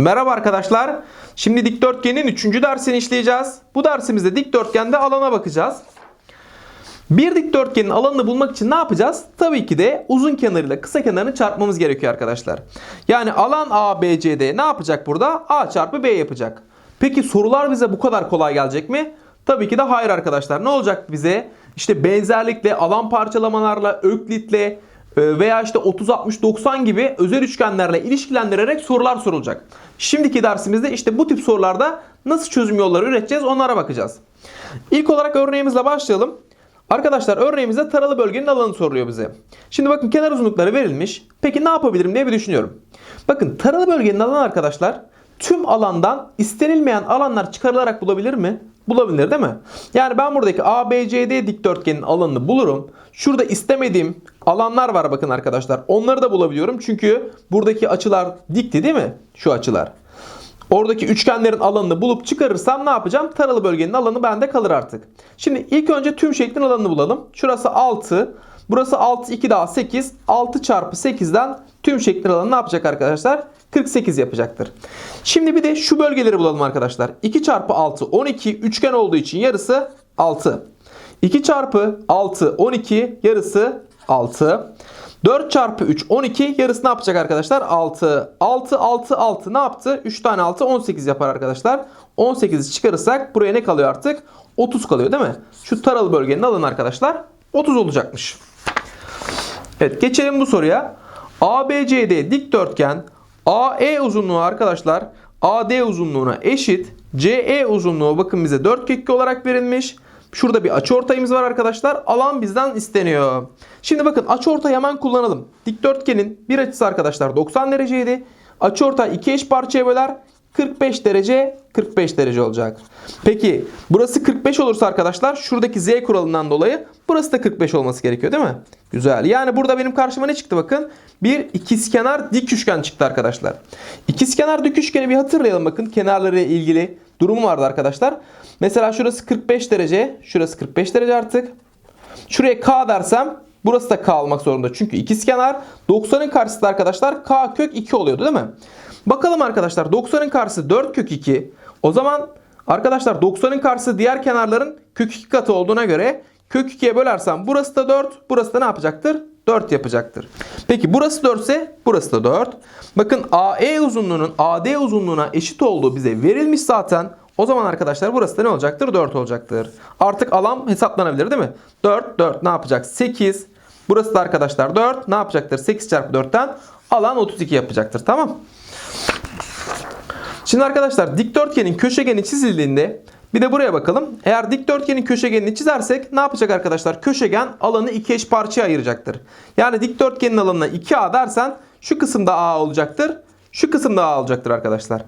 Merhaba arkadaşlar. Şimdi dikdörtgenin 3. dersini işleyeceğiz. Bu dersimizde dikdörtgende alana bakacağız. Bir dikdörtgenin alanını bulmak için ne yapacağız? Tabii ki de uzun kenarıyla kısa kenarını çarpmamız gerekiyor arkadaşlar. Yani alan ABCD ne yapacak burada? A çarpı B yapacak. Peki sorular bize bu kadar kolay gelecek mi? Tabii ki de hayır arkadaşlar. Ne olacak bize? İşte benzerlikle, alan parçalamalarla, öklitle veya işte 30 60 90 gibi özel üçgenlerle ilişkilendirerek sorular sorulacak. Şimdiki dersimizde işte bu tip sorularda nasıl çözüm yolları üreteceğiz onlara bakacağız. İlk olarak örneğimizle başlayalım. Arkadaşlar örneğimizde taralı bölgenin alanı soruluyor bize. Şimdi bakın kenar uzunlukları verilmiş. Peki ne yapabilirim diye bir düşünüyorum. Bakın taralı bölgenin alanı arkadaşlar tüm alandan istenilmeyen alanlar çıkarılarak bulabilir mi? Bulabilir değil mi? Yani ben buradaki ABCD dikdörtgenin alanını bulurum. Şurada istemediğim alanlar var bakın arkadaşlar. Onları da bulabiliyorum. Çünkü buradaki açılar dikti değil mi? Şu açılar. Oradaki üçgenlerin alanını bulup çıkarırsam ne yapacağım? Taralı bölgenin alanı bende kalır artık. Şimdi ilk önce tüm şeklin alanını bulalım. Şurası 6. Burası 6, 2 daha 8. 6 çarpı 8'den tüm şeklin alanı ne yapacak arkadaşlar? 48 yapacaktır. Şimdi bir de şu bölgeleri bulalım arkadaşlar. 2 çarpı 6 12 üçgen olduğu için yarısı 6. 2 çarpı 6 12 yarısı 6. 4 çarpı 3 12 yarısı ne yapacak arkadaşlar? 6. 6 6 6 ne yaptı? 3 tane 6 18 yapar arkadaşlar. 18'i çıkarırsak buraya ne kalıyor artık? 30 kalıyor değil mi? Şu taralı bölgenin alanı arkadaşlar 30 olacakmış. Evet geçelim bu soruya. ABCD dikdörtgen AE uzunluğu arkadaşlar AD uzunluğuna eşit. CE uzunluğu bakın bize 4 kök olarak verilmiş. Şurada bir açıortayımız var arkadaşlar. Alan bizden isteniyor. Şimdi bakın açıortayı hemen kullanalım. Dikdörtgenin bir açısı arkadaşlar 90 dereceydi. Açıortay iki eş parçaya böler. 45 derece 45 derece olacak. Peki burası 45 olursa arkadaşlar şuradaki z kuralından dolayı burası da 45 olması gerekiyor değil mi? Güzel. Yani burada benim karşıma ne çıktı bakın? Bir ikizkenar dik üçgen çıktı arkadaşlar. İkizkenar dik üçgeni bir hatırlayalım bakın. Kenarları ilgili durumu vardı arkadaşlar. Mesela şurası 45 derece. Şurası 45 derece artık. Şuraya k dersem burası da k olmak zorunda. Çünkü ikizkenar 90'ın karşısında arkadaşlar k kök 2 oluyordu değil mi? Bakalım arkadaşlar 90'ın karşısı 4 kök 2. O zaman arkadaşlar 90'ın karşısı diğer kenarların kök 2 katı olduğuna göre kök 2'ye bölersem burası da 4. Burası da ne yapacaktır? 4 yapacaktır. Peki burası 4 ise burası da 4. Bakın AE uzunluğunun AD uzunluğuna eşit olduğu bize verilmiş zaten. O zaman arkadaşlar burası da ne olacaktır? 4 olacaktır. Artık alan hesaplanabilir değil mi? 4, 4 ne yapacak? 8. Burası da arkadaşlar 4. Ne yapacaktır? 8 çarpı 4'ten alan 32 yapacaktır. Tamam. Şimdi arkadaşlar dikdörtgenin köşegeni çizildiğinde bir de buraya bakalım. Eğer dikdörtgenin köşegenini çizersek ne yapacak arkadaşlar? Köşegen alanı iki eş parçaya ayıracaktır. Yani dikdörtgenin alanına 2A dersen şu kısımda A olacaktır. Şu kısımda A olacaktır arkadaşlar.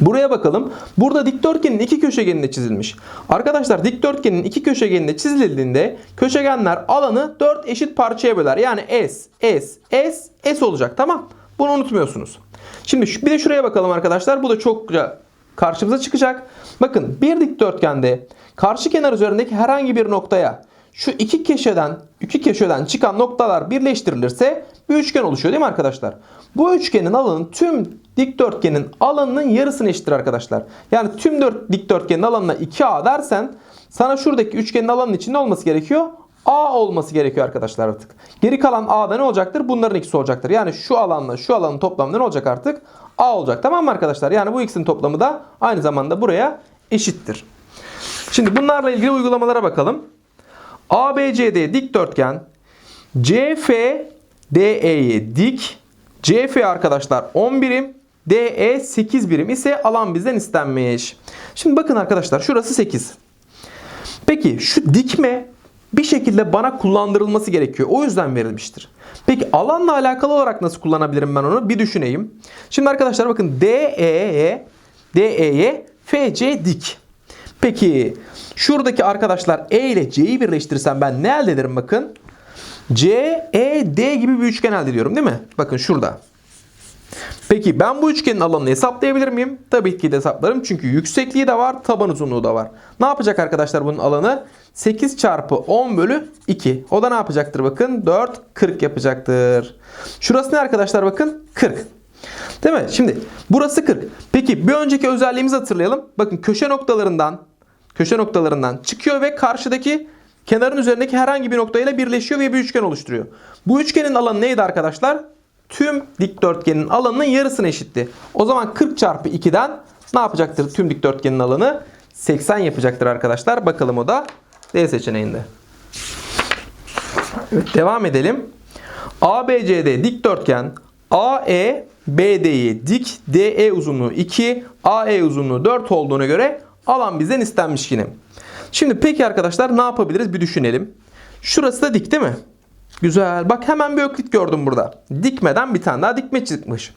Buraya bakalım. Burada dikdörtgenin iki köşegeninde çizilmiş. Arkadaşlar dikdörtgenin iki köşegeninde çizildiğinde köşegenler alanı 4 eşit parçaya böler. Yani S, S, S, S olacak. Tamam. Bunu unutmuyorsunuz. Şimdi bir de şuraya bakalım arkadaşlar. Bu da çok karşımıza çıkacak. Bakın bir dikdörtgende karşı kenar üzerindeki herhangi bir noktaya şu iki köşeden iki köşeden çıkan noktalar birleştirilirse bir üçgen oluşuyor değil mi arkadaşlar? Bu üçgenin alanı tüm dikdörtgenin alanının yarısını eşittir arkadaşlar. Yani tüm dört dikdörtgenin alanına 2A dersen sana şuradaki üçgenin alanının içinde olması gerekiyor. A olması gerekiyor arkadaşlar artık. Geri kalan A'da ne olacaktır? Bunların ikisi olacaktır. Yani şu alanla şu alanın toplamı ne olacak artık? A olacak. Tamam mı arkadaşlar? Yani bu ikisinin toplamı da aynı zamanda buraya eşittir. Şimdi bunlarla ilgili uygulamalara bakalım. ABCD dikdörtgen CF DE'ye dik. CF arkadaşlar 10 birim. DE 8 birim ise alan bizden istenmiş. Şimdi bakın arkadaşlar şurası 8. Peki şu dikme bir şekilde bana kullandırılması gerekiyor. O yüzden verilmiştir. Peki alanla alakalı olarak nasıl kullanabilirim ben onu? Bir düşüneyim. Şimdi arkadaşlar bakın DE'ye DE'ye FC dik. Peki şuradaki arkadaşlar E ile C'yi birleştirirsem ben ne elde ederim bakın? CED gibi bir üçgen elde ediyorum değil mi? Bakın şurada. Peki ben bu üçgenin alanını hesaplayabilir miyim? Tabii ki de hesaplarım. Çünkü yüksekliği de var, taban uzunluğu da var. Ne yapacak arkadaşlar bunun alanı? 8 çarpı 10 bölü 2. O da ne yapacaktır bakın? 4, 40 yapacaktır. Şurası ne arkadaşlar bakın? 40. Değil mi? Şimdi burası 40. Peki bir önceki özelliğimizi hatırlayalım. Bakın köşe noktalarından köşe noktalarından çıkıyor ve karşıdaki kenarın üzerindeki herhangi bir noktayla birleşiyor ve bir üçgen oluşturuyor. Bu üçgenin alanı neydi arkadaşlar? Tüm dikdörtgenin alanının yarısına eşitti. O zaman 40 çarpı 2'den ne yapacaktır tüm dikdörtgenin alanı? 80 yapacaktır arkadaşlar. Bakalım o da D seçeneğinde. Evet devam edelim. ABCD dikdörtgen AE BD'yi dik DE uzunluğu 2 AE uzunluğu 4 olduğuna göre alan bizden istenmiş yine. Şimdi peki arkadaşlar ne yapabiliriz bir düşünelim. Şurası da dik değil mi? Güzel. Bak hemen bir öklit gördüm burada. Dikmeden bir tane daha dikme çıkmış.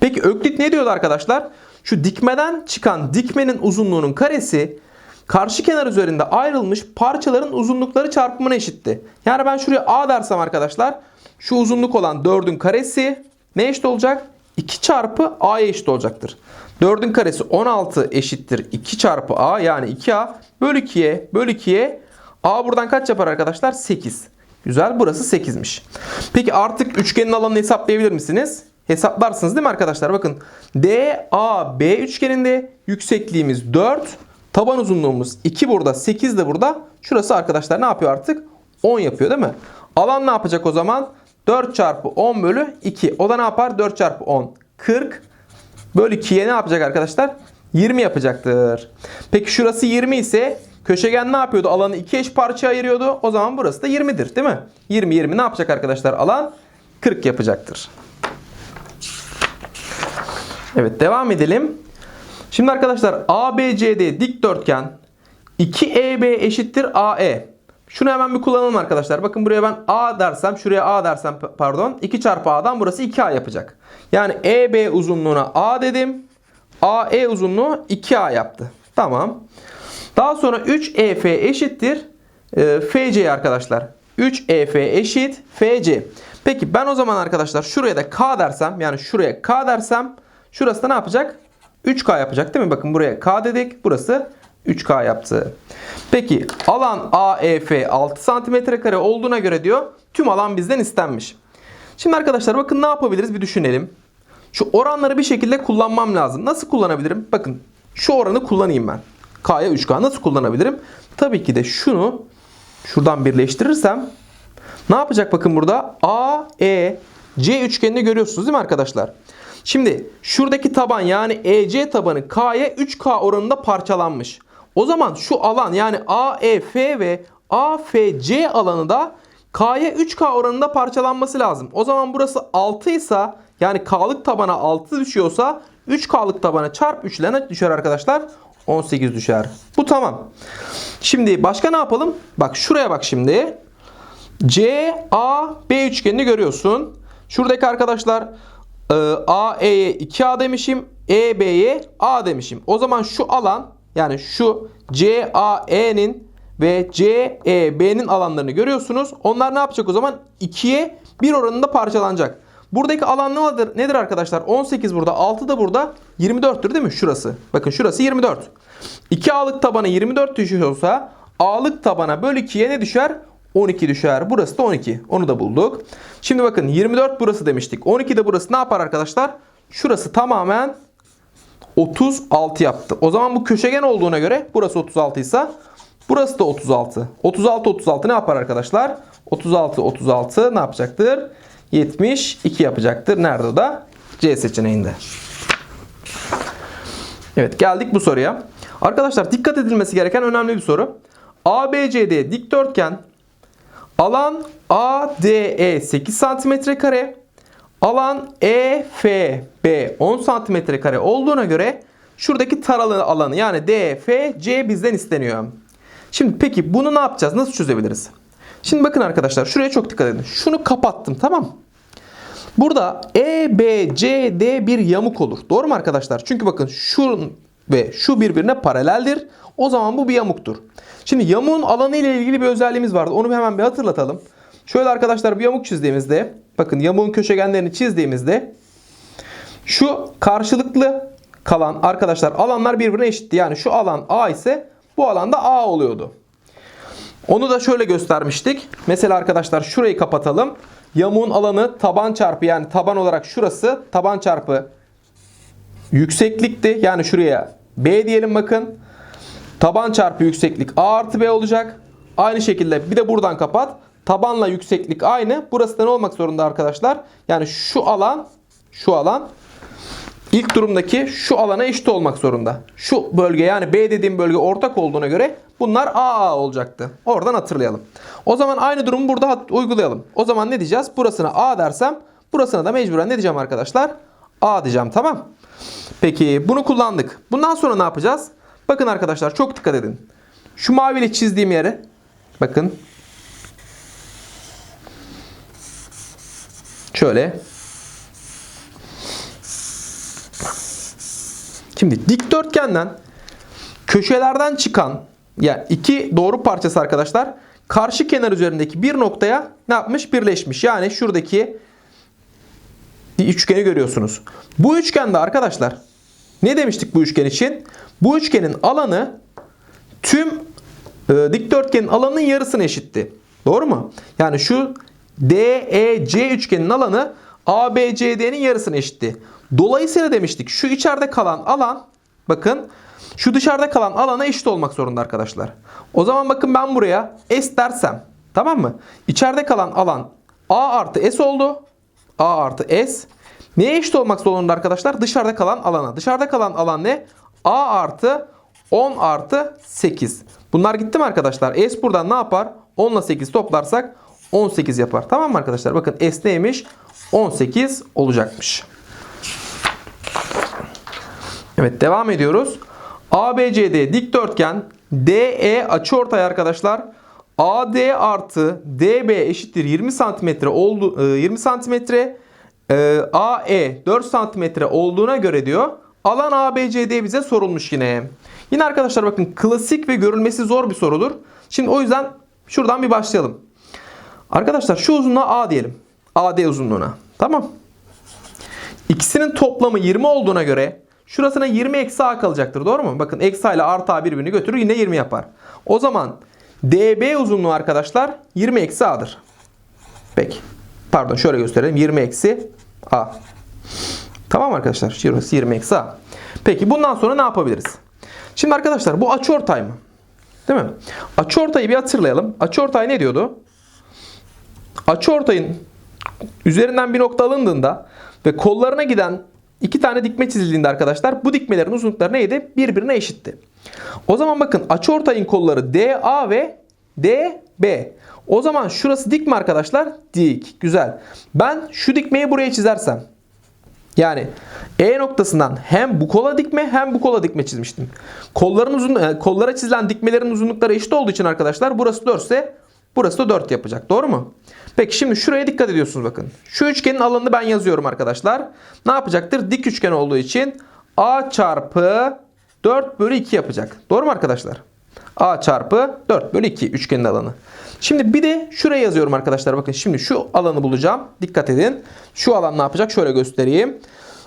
Peki öklit ne diyordu arkadaşlar? Şu dikmeden çıkan dikmenin uzunluğunun karesi karşı kenar üzerinde ayrılmış parçaların uzunlukları çarpımına eşitti. Yani ben şuraya A dersem arkadaşlar şu uzunluk olan 4'ün karesi ne eşit olacak? 2 çarpı A'ya eşit olacaktır. 4'ün karesi 16 eşittir 2 çarpı A yani 2A bölü 2'ye bölü 2'ye A buradan kaç yapar arkadaşlar? 8. Güzel burası 8'miş. Peki artık üçgenin alanını hesaplayabilir misiniz? Hesaplarsınız değil mi arkadaşlar? Bakın DAB üçgeninde yüksekliğimiz 4. Taban uzunluğumuz 2 burada 8 de burada. Şurası arkadaşlar ne yapıyor artık? 10 yapıyor değil mi? Alan ne yapacak o zaman? 4 çarpı 10 bölü 2. O da ne yapar? 4 çarpı 10. 40 bölü 2'ye ne yapacak arkadaşlar? 20 yapacaktır. Peki şurası 20 ise köşegen ne yapıyordu? Alanı iki eş parçaya ayırıyordu. O zaman burası da 20'dir değil mi? 20 20 ne yapacak arkadaşlar? Alan 40 yapacaktır. Evet devam edelim. Şimdi arkadaşlar ABCD dikdörtgen 2EB eşittir AE. Şunu hemen bir kullanalım arkadaşlar. Bakın buraya ben A dersem, şuraya A dersem pardon. 2 çarpı A'dan burası 2A yapacak. Yani EB uzunluğuna A dedim. AE uzunluğu 2A yaptı. Tamam. Daha sonra 3EF eşittir e, FC arkadaşlar. 3EF eşit FC. Peki ben o zaman arkadaşlar şuraya da K dersem yani şuraya K dersem şurası da ne yapacak? 3K yapacak değil mi? Bakın buraya K dedik. Burası 3K yaptı. Peki alan AEF 6 cm kare olduğuna göre diyor tüm alan bizden istenmiş. Şimdi arkadaşlar bakın ne yapabiliriz bir düşünelim. Şu oranları bir şekilde kullanmam lazım. Nasıl kullanabilirim? Bakın şu oranı kullanayım ben. K'ya 3K nasıl kullanabilirim? Tabii ki de şunu şuradan birleştirirsem ne yapacak bakın burada? A, E, C üçgenini görüyorsunuz değil mi arkadaşlar? Şimdi şuradaki taban yani EC tabanı K'ya 3K oranında parçalanmış. O zaman şu alan yani AEF ve AFC alanı da K'ya 3K oranında parçalanması lazım. O zaman burası 6 ise yani K'lık tabana 6 düşüyorsa 3K'lık tabana çarp 3 ile ne düşer arkadaşlar? 18 düşer. Bu tamam. Şimdi başka ne yapalım? Bak şuraya bak şimdi. C, A, B üçgenini görüyorsun. Şuradaki arkadaşlar e, AE'ye 2A demişim. EB'ye A demişim. O zaman şu alan yani şu CAE'nin ve CEB'nin alanlarını görüyorsunuz. Onlar ne yapacak o zaman? 2'ye 1 oranında parçalanacak. Buradaki alan nedir, nedir arkadaşlar? 18 burada, 6 da burada. 24'tür değil mi? Şurası. Bakın şurası 24. 2 A'lık tabana 24 düşüyorsa A'lık tabana böl 2'ye ne düşer? 12 düşer. Burası da 12. Onu da bulduk. Şimdi bakın 24 burası demiştik. 12 de burası ne yapar arkadaşlar? Şurası tamamen 36 yaptı. O zaman bu köşegen olduğuna göre burası 36 ise burası da 36. 36 36 ne yapar arkadaşlar? 36 36 ne yapacaktır? 72 yapacaktır. Nerede o da? C seçeneğinde. Evet geldik bu soruya. Arkadaşlar dikkat edilmesi gereken önemli bir soru. ABCD dikdörtgen alan ADE 8 cm kare alan EFB 10 cm kare olduğuna göre şuradaki taralı alanı yani DFC bizden isteniyor. Şimdi peki bunu ne yapacağız? Nasıl çözebiliriz? Şimdi bakın arkadaşlar şuraya çok dikkat edin. Şunu kapattım tamam Burada EBCD bir yamuk olur. Doğru mu arkadaşlar? Çünkü bakın şu ve şu birbirine paraleldir. O zaman bu bir yamuktur. Şimdi yamuğun alanı ile ilgili bir özelliğimiz vardı. Onu hemen bir hatırlatalım. Şöyle arkadaşlar bir yamuk çizdiğimizde bakın yamuğun köşegenlerini çizdiğimizde şu karşılıklı kalan arkadaşlar alanlar birbirine eşitti. Yani şu alan A ise bu alanda A oluyordu. Onu da şöyle göstermiştik. Mesela arkadaşlar şurayı kapatalım. Yamuğun alanı taban çarpı yani taban olarak şurası taban çarpı yükseklikti. Yani şuraya B diyelim bakın. Taban çarpı yükseklik A artı B olacak. Aynı şekilde bir de buradan kapat. Tabanla yükseklik aynı. Burası da ne olmak zorunda arkadaşlar? Yani şu alan şu alan ilk durumdaki şu alana eşit olmak zorunda. Şu bölge yani B dediğim bölge ortak olduğuna göre bunlar AA olacaktı. Oradan hatırlayalım. O zaman aynı durumu burada uygulayalım. O zaman ne diyeceğiz? Burasına A dersem burasına da mecburen ne diyeceğim arkadaşlar? A diyeceğim tamam. Peki bunu kullandık. Bundan sonra ne yapacağız? Bakın arkadaşlar çok dikkat edin. Şu maviyle çizdiğim yere bakın. Şöyle Şimdi dikdörtgenden köşelerden çıkan yani iki doğru parçası arkadaşlar karşı kenar üzerindeki bir noktaya ne yapmış? Birleşmiş. Yani şuradaki üçgeni görüyorsunuz. Bu üçgende arkadaşlar ne demiştik bu üçgen için? Bu üçgenin alanı tüm e, dikdörtgenin alanının yarısına eşitti. Doğru mu? Yani şu DEC üçgenin alanı ABCD'nin yarısına eşitti. Dolayısıyla demiştik şu içeride kalan alan bakın şu dışarıda kalan alana eşit olmak zorunda arkadaşlar. O zaman bakın ben buraya S dersem tamam mı? İçeride kalan alan A artı S oldu. A artı S. Neye eşit olmak zorunda arkadaşlar? Dışarıda kalan alana. Dışarıda kalan alan ne? A artı 10 artı 8. Bunlar gitti mi arkadaşlar? S buradan ne yapar? 10 ile 8 toplarsak 18 yapar. Tamam mı arkadaşlar? Bakın S neymiş? 18 olacakmış. Evet devam ediyoruz. ABCD dikdörtgen DE açıortay arkadaşlar. AD artı DB eşittir 20 santimetre oldu 20 santimetre AE 4 santimetre olduğuna göre diyor. Alan ABCD bize sorulmuş yine. Yine arkadaşlar bakın klasik ve görülmesi zor bir sorudur. Şimdi o yüzden şuradan bir başlayalım. Arkadaşlar şu uzunluğa A diyelim. AD uzunluğuna. Tamam. İkisinin toplamı 20 olduğuna göre şurasına 20 eksi A kalacaktır. Doğru mu? Bakın eksi A ile artı A birbirini götürür yine 20 yapar. O zaman DB uzunluğu arkadaşlar 20 eksi A'dır. Peki. Pardon şöyle gösterelim. 20 eksi A. Tamam arkadaşlar. Şurası 20 eksi A. Peki bundan sonra ne yapabiliriz? Şimdi arkadaşlar bu açıortay mı? Değil mi? Açıortayı bir hatırlayalım. Açıortay ne diyordu? Açıortayın üzerinden bir nokta alındığında ve kollarına giden iki tane dikme çizildiğinde arkadaşlar bu dikmelerin uzunlukları neydi? Birbirine eşitti. O zaman bakın açıortayın kolları DA ve DB. O zaman şurası dik mi arkadaşlar? Dik. Güzel. Ben şu dikmeyi buraya çizersem yani E noktasından hem bu kola dikme hem bu kola dikme çizmiştim. Kolların uzun e, kollara çizilen dikmelerin uzunlukları eşit olduğu için arkadaşlar burası 4 ise burası da 4 yapacak. Doğru mu? Peki şimdi şuraya dikkat ediyorsunuz bakın. Şu üçgenin alanını ben yazıyorum arkadaşlar. Ne yapacaktır? Dik üçgen olduğu için A çarpı 4 bölü 2 yapacak. Doğru mu arkadaşlar? A çarpı 4 bölü 2 üçgenin alanı. Şimdi bir de şuraya yazıyorum arkadaşlar. Bakın şimdi şu alanı bulacağım. Dikkat edin. Şu alan ne yapacak? Şöyle göstereyim.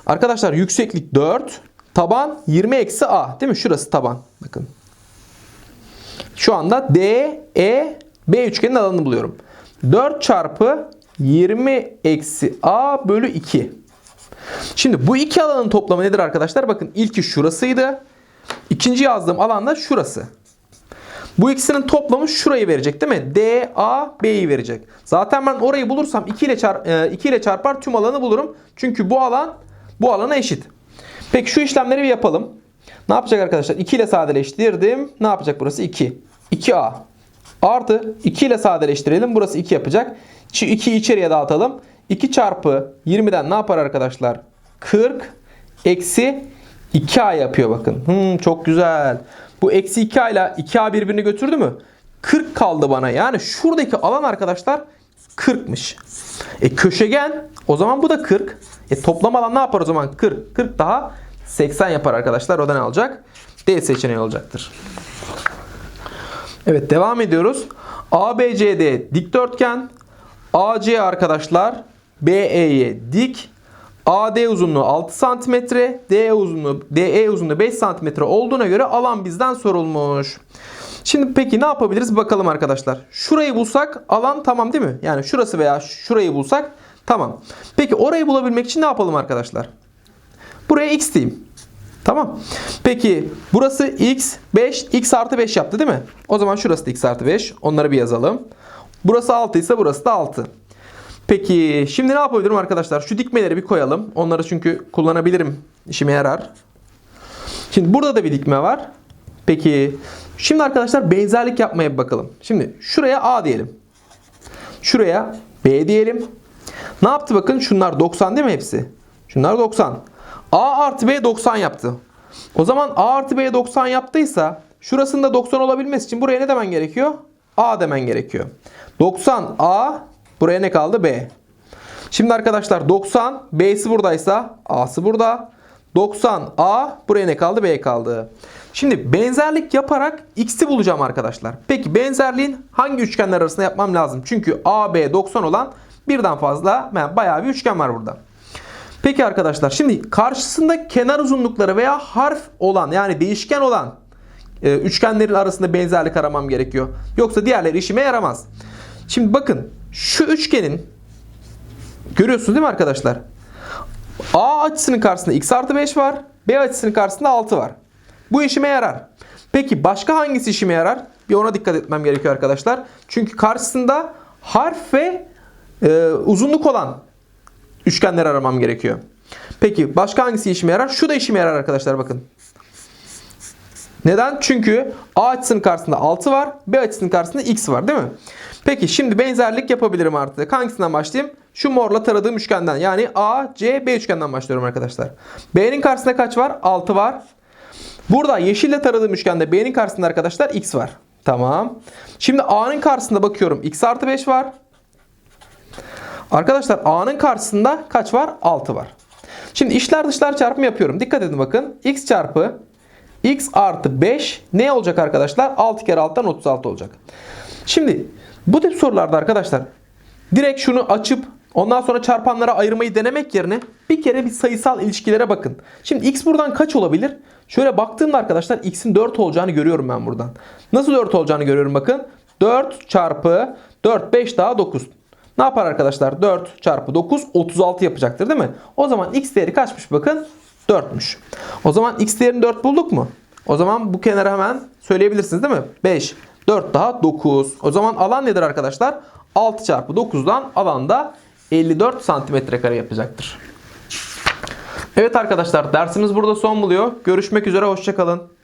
Arkadaşlar yükseklik 4. Taban 20 eksi A. Değil mi? Şurası taban. Bakın. Şu anda D, E, B üçgenin alanını buluyorum. 4 çarpı 20 eksi A bölü 2. Şimdi bu iki alanın toplamı nedir arkadaşlar? Bakın ilki şurasıydı. İkinci yazdığım alan da şurası. Bu ikisinin toplamı şurayı verecek değil mi? D, A, B'yi verecek. Zaten ben orayı bulursam 2 ile, çarp, 2 ile çarpar tüm alanı bulurum. Çünkü bu alan bu alana eşit. Peki şu işlemleri bir yapalım. Ne yapacak arkadaşlar? 2 ile sadeleştirdim. Ne yapacak burası? 2. 2A. Artı 2 ile sadeleştirelim. Burası 2 yapacak. 2'yi içeriye dağıtalım. 2 çarpı 20'den ne yapar arkadaşlar? 40 eksi 2A yapıyor bakın. Hmm, çok güzel. Bu eksi 2A ile 2A birbirini götürdü mü? 40 kaldı bana. Yani şuradaki alan arkadaşlar 40'mış. E köşegen o zaman bu da 40. E toplam alan ne yapar o zaman? 40. 40 daha 80 yapar arkadaşlar. O da ne olacak? D seçeneği olacaktır. Evet devam ediyoruz. ABCD dikdörtgen. AC arkadaşlar BE'ye dik. AD uzunluğu 6 cm, DE uzunluğu DE uzunluğu 5 cm olduğuna göre alan bizden sorulmuş. Şimdi peki ne yapabiliriz bakalım arkadaşlar. Şurayı bulsak alan tamam değil mi? Yani şurası veya şurayı bulsak tamam. Peki orayı bulabilmek için ne yapalım arkadaşlar? Buraya x diyeyim. Tamam. Peki burası x 5 x artı 5 yaptı değil mi? O zaman şurası da x artı 5. Onları bir yazalım. Burası 6 ise burası da 6. Peki şimdi ne yapabilirim arkadaşlar? Şu dikmeleri bir koyalım. Onları çünkü kullanabilirim. İşime yarar. Şimdi burada da bir dikme var. Peki şimdi arkadaşlar benzerlik yapmaya bir bakalım. Şimdi şuraya A diyelim. Şuraya B diyelim. Ne yaptı bakın şunlar 90 değil mi hepsi? Şunlar 90. A artı B 90 yaptı. O zaman A artı B 90 yaptıysa şurasında 90 olabilmesi için buraya ne demen gerekiyor? A demen gerekiyor. 90 A buraya ne kaldı? B. Şimdi arkadaşlar 90 B'si buradaysa A'sı burada. 90 A buraya ne kaldı? B kaldı. Şimdi benzerlik yaparak x'i bulacağım arkadaşlar. Peki benzerliğin hangi üçgenler arasında yapmam lazım? Çünkü A, B 90 olan birden fazla yani bayağı bir üçgen var burada. Peki arkadaşlar şimdi karşısında kenar uzunlukları veya harf olan yani değişken olan e, üçgenlerin arasında benzerlik aramam gerekiyor. Yoksa diğerleri işime yaramaz. Şimdi bakın şu üçgenin görüyorsunuz değil mi arkadaşlar? A açısının karşısında x artı 5 var. B açısının karşısında 6 var. Bu işime yarar. Peki başka hangisi işime yarar? Bir ona dikkat etmem gerekiyor arkadaşlar. Çünkü karşısında harf ve e, uzunluk olan üçgenler aramam gerekiyor. Peki başka hangisi işime yarar? Şu da işime yarar arkadaşlar bakın. Neden? Çünkü A açısının karşısında 6 var. B açısının karşısında X var değil mi? Peki şimdi benzerlik yapabilirim artık. Hangisinden başlayayım? Şu morla taradığım üçgenden. Yani A, C, B üçgenden başlıyorum arkadaşlar. B'nin karşısında kaç var? 6 var. Burada yeşille taradığım üçgende B'nin karşısında arkadaşlar X var. Tamam. Şimdi A'nın karşısında bakıyorum. X artı 5 var. Arkadaşlar A'nın karşısında kaç var? 6 var. Şimdi içler dışlar çarpımı yapıyorum. Dikkat edin bakın. X çarpı X artı 5 ne olacak arkadaşlar? 6 kere 6'dan 36 olacak. Şimdi bu tip sorularda arkadaşlar direkt şunu açıp ondan sonra çarpanlara ayırmayı denemek yerine bir kere bir sayısal ilişkilere bakın. Şimdi x buradan kaç olabilir? Şöyle baktığımda arkadaşlar x'in 4 olacağını görüyorum ben buradan. Nasıl 4 olacağını görüyorum bakın. 4 çarpı 4 5 daha 9. Ne yapar arkadaşlar? 4 çarpı 9 36 yapacaktır değil mi? O zaman x değeri kaçmış bakın? 4'müş. O zaman x değerini 4 bulduk mu? O zaman bu kenara hemen söyleyebilirsiniz değil mi? 5, 4 daha 9. O zaman alan nedir arkadaşlar? 6 çarpı 9'dan alanda 54 santimetre kare yapacaktır. Evet arkadaşlar dersimiz burada son buluyor. Görüşmek üzere hoşçakalın.